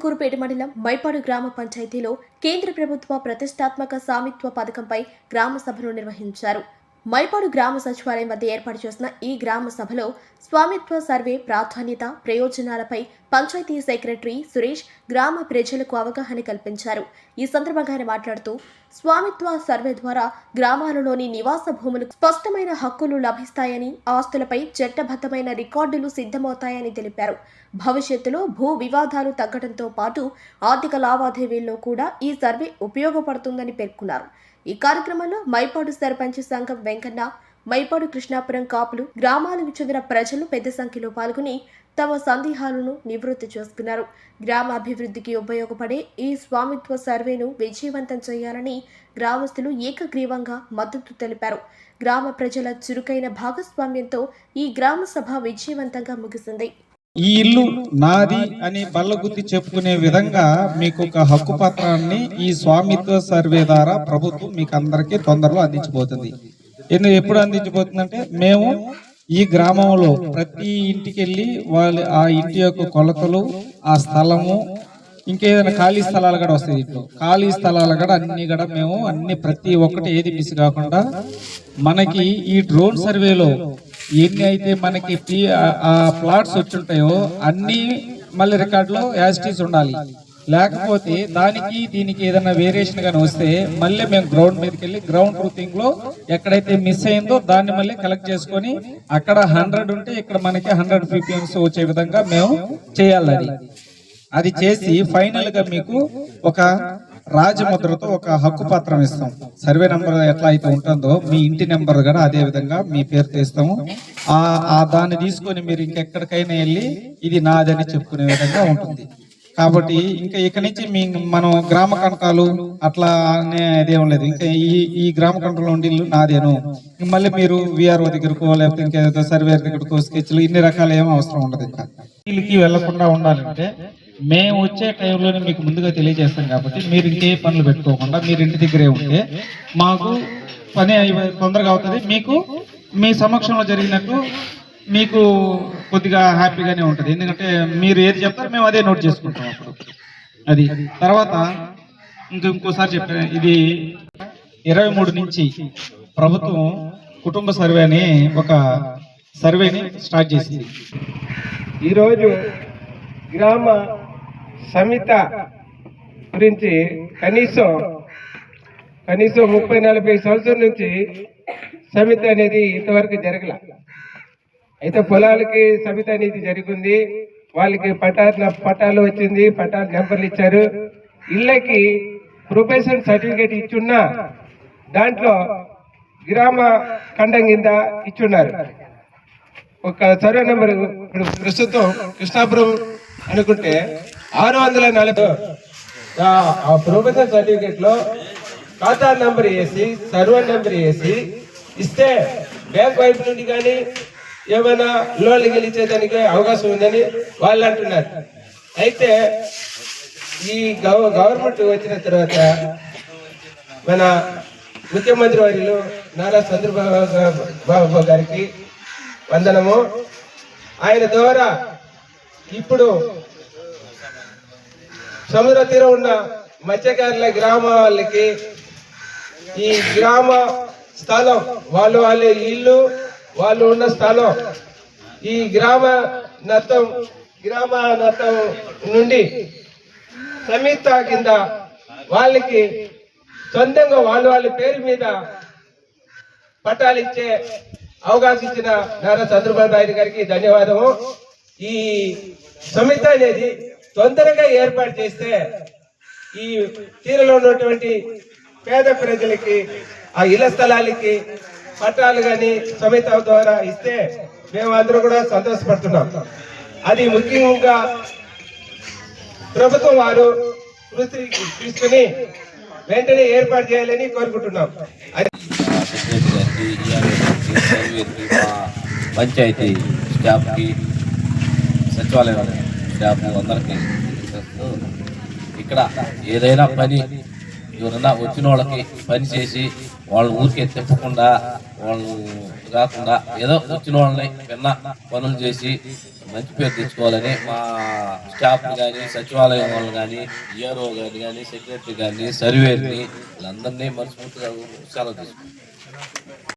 ఇందుకూరుపేట మండలం మైపాడు గ్రామ పంచాయతీలో కేంద్ర ప్రభుత్వ ప్రతిష్టాత్మక సామిత్వ పథకంపై గ్రామ సభను నిర్వహించారు. మైపాడు గ్రామ సచివాలయం వద్ద ఏర్పాటు చేసిన ఈ గ్రామ సభలో స్వామిత్వ సర్వే ప్రాధాన్యత ప్రయోజనాలపై పంచాయతీ సెక్రటరీ సురేష్ గ్రామ ప్రజలకు అవగాహన కల్పించారు. ఈ సందర్భంగా ఆయన మాట్లాడుతూ స్వామిత్వ సర్వే ద్వారా గ్రామాలలోని నివాస భూములకు స్పష్టమైన హక్కులు లభిస్తాయని ఆస్తులపై చట్టబద్ధమైన రికార్డులు సిద్ధమవుతాయని తెలిపారు. భవిష్యత్తులో భూ వివాదాలు తగ్గడంతో పాటు ఆర్థిక లావాదేవీల్లో కూడా ఈ సర్వే ఉపయోగపడుతుందని పేర్కొన్నారు. ఈ కార్యక్రమంలో మైపాడు సర్పంచ్ సంఘం వెంకన్న మైపాడు కృష్ణాపురం కాపులు గ్రామాలకు చెందిన ప్రజలు పెద్ద సంఖ్యలో పాల్గొని తమ సందేహాలను నివృత్తి చేసుకున్నారు. గ్రామ అభివృద్ధికి ఉపయోగపడే ఈ స్వామిత్వ సర్వేను విజయవంతం చేయాలని గ్రామస్తులు ఏకగ్రీవంగా మద్దతు తెలిపారు. గ్రామ ప్రజల చురుకైన భాగస్వామ్యంతో ఈ గ్రామ సభ విజయవంతంగా ముగిసింది. ఈ ఇల్లు నాది అని బల్లగుద్ది చెప్పుకునే విధంగా మీకు ఒక హక్కు పత్రాన్ని ఈ స్వామిత్వ సర్వే ద్వారా ప్రభుత్వం మీకు అందరికీ తొందరలో అందించబోతుంది. ఎందుకు ఎప్పుడు అందించబోతుందంటే మేము ఈ గ్రామంలో ప్రతి ఇంటికి వెళ్ళి వాళ్ళ ఆ ఇంటి యొక్క కొలతలు ఆ స్థలము ఇంకేదైనా ఖాళీ స్థలాలు కూడా వస్తాయి ఇంట్లో. ఖాళీ స్థలాలు కూడా అన్ని కూడా మేము అన్ని ప్రతి ఒక్కటి ఏది మిస్ కాకుండా మనకి ఈ డ్రోన్ సర్వేలో ఎన్ని అయితే మనకి ఆ- ప్లాట్స్ వచ్చి ఉంటాయో అన్ని మళ్ళీ రికార్డులో యాజిటీస్ ఉండాలి. లేకపోతే దానికి దీనికి ఏదైనా వేరియేషన్ కానీ వస్తే మళ్ళీ మేము గ్రౌండ్ మీదకి వెళ్ళి గ్రౌండ్ ట్రూతింగ్లో ఎక్కడైతే మిస్ అయిందో దాన్ని మళ్ళీ కలెక్ట్ చేసుకొని అక్కడ హండ్రెడ్ ఉంటే ఇక్కడ మనకి హండ్రెడ్ పీపీఎంస్ వచ్చే విధంగా మేము చేయాలి అది. అది చేసి ఫైనల్గా మీకు ఒక రాజముద్రతో ఒక హక్కు పత్రం ఇస్తాం. సర్వే నెంబర్ ఎట్లా అయితే ఉంటుందో మీ ఇంటి నెంబర్ కూడా అదే విధంగా మీ పేరుతో ఇస్తాము ఆ దాన్ని తీసుకొని మీరు ఇంకెక్కడికైనా వెళ్ళి ఇది నాదని చెప్పుకునే విధంగా ఉంటుంది. కాబట్టి ఇంకా ఇక నుంచి మీ మనం గ్రామ కనకాలు అట్లా అనేదేం లేదు. ఇంకా ఈ ఈ గ్రామ కంటలో ఉండి నాదేను మళ్ళీ మీరు విఆర్ఓ దగ్గరకో లేకపోతే ఇంకేదో సర్వేర్ దగ్గరకో స్కెచ్లు ఇన్ని రకాలు ఏమో అవసరం ఉండదు ఇంకా. వీళ్ళకి వెళ్ళకుండా ఉండాలంటే మేము వచ్చే టైంలోనే మీకు ముందుగా తెలియజేస్తాం కాబట్టి మీరు ఇంకే పనులు పెట్టుకోకుండా మీరు ఇంటి దగ్గరే ఉంటే మాకు పని తొందరగా అవుతుంది. మీకు మీ సమక్షంలో జరిగినట్టు మీకు కొద్దిగా హ్యాపీగానే ఉంటుంది. ఎందుకంటే మీరు ఏది చెప్తారో మేము అదే నోట్ చేసుకుంటాం అప్పుడు. అది. తర్వాత ఇంక ఇంకోసారి చెప్పాను. ఇది ఇరవై మూడు నుంచి ప్రభుత్వం కుటుంబ సర్వే అని ఒక సర్వేని స్టార్ట్ చేసింది. ఈరోజు గ్రామ సమిత గురించి కనీసం కనీసం ముప్పై నలభై సంవత్సరం నుంచి సమిత అనేది ఇంతవరకు జరగల. అయితే పొలాలకి సమిత అనేది జరిగింది. వాళ్ళకి పట్టాల పట్టాలు వచ్చింది. పట్టాల నెంబర్లు ఇచ్చారు. ఇళ్ళకి ప్రొఫెషన్ సర్టిఫికేట్ ఇచ్చున్నా దాంట్లో గ్రామ ఖండం కింద ఇచ్చున్నారు. ఒక సర్వే నెంబర్ ఇప్పుడు ప్రస్తుతం కృష్ణాపురం అనుకుంటే ఆరు వందల నలభై. ఆ- ప్రొఫెసర్ సర్టిఫికేట్లో ఖాతా నెంబర్ వేసి సర్వర్ నెంబర్ వేసి ఇస్తే బ్యాంక్ వైపు నుండి కానీ ఏమైనా లోన్లు గెలిచేదానికి అవకాశం ఉందని వాళ్ళు అంటున్నారు. అయితే ఈ గవ- గవర్నమెంట్ వచ్చిన తర్వాత మన ముఖ్యమంత్రి వర్యులు నారా చంద్రబాబు గారికి వందనము. ఆయన ద్వారా ఇప్పుడు సముద్ర తీరం ఉన్న మత్స్యకారుల గ్రామ వాళ్ళకి ఈ గ్రామ స్థలం వాళ్ళు వాళ్ళ ఇల్లు వాళ్ళు ఉన్న స్థలం ఈ గ్రామ నత్తం గ్రామ నత్తం నుండి సమీత కింద వాళ్ళకి సొంతంగా వాళ్ళు వాళ్ళ పేరు మీద పట్టాలు ఇచ్చే అవకాశం ఇచ్చిన నారా చంద్రబాబు నాయుడు గారికి ధన్యవాదము. ఈ సమిత అనేది తొందరగా ఏర్పాటు చేస్తే ఈ తీరలో ఉన్నటువంటి పేద ప్రజలకి ఆ ఇళ్ళ స్థలాలకి పట్టాలు కానీ సమిత ద్వారా ఇస్తే మేము అందరూ కూడా సంతోషపడుతున్నాం. అది ముఖ్యంగా ప్రభుత్వం వారు కృషి తీసుకుని వెంటనే ఏర్పాటు చేయాలని కోరుకుంటున్నాం. పంచాయతీ స్టాఫ్కి సచివాలయం స్టాఫ్ అందరికీ చేస్తూ ఇక్కడ ఏదైనా పని ఎవరన్నా వచ్చిన వాళ్ళకి పని చేసి వాళ్ళు ఊరికే తిప్పకుండా వాళ్ళు కాకుండా ఏదో వచ్చిన వాళ్ళని విన్న పనులు చేసి మంచి పేరు తెచ్చుకోవాలని మా స్టాఫ్ కానీ సచివాలయం వాళ్ళు కానీ ఈఆర్ఓ గారిని కానీ సెక్రటరీ కానీ సర్వేని వీళ్ళందరినీ మనస్ఫూర్తిగా ఉత్సాహం తీసుకుంటాం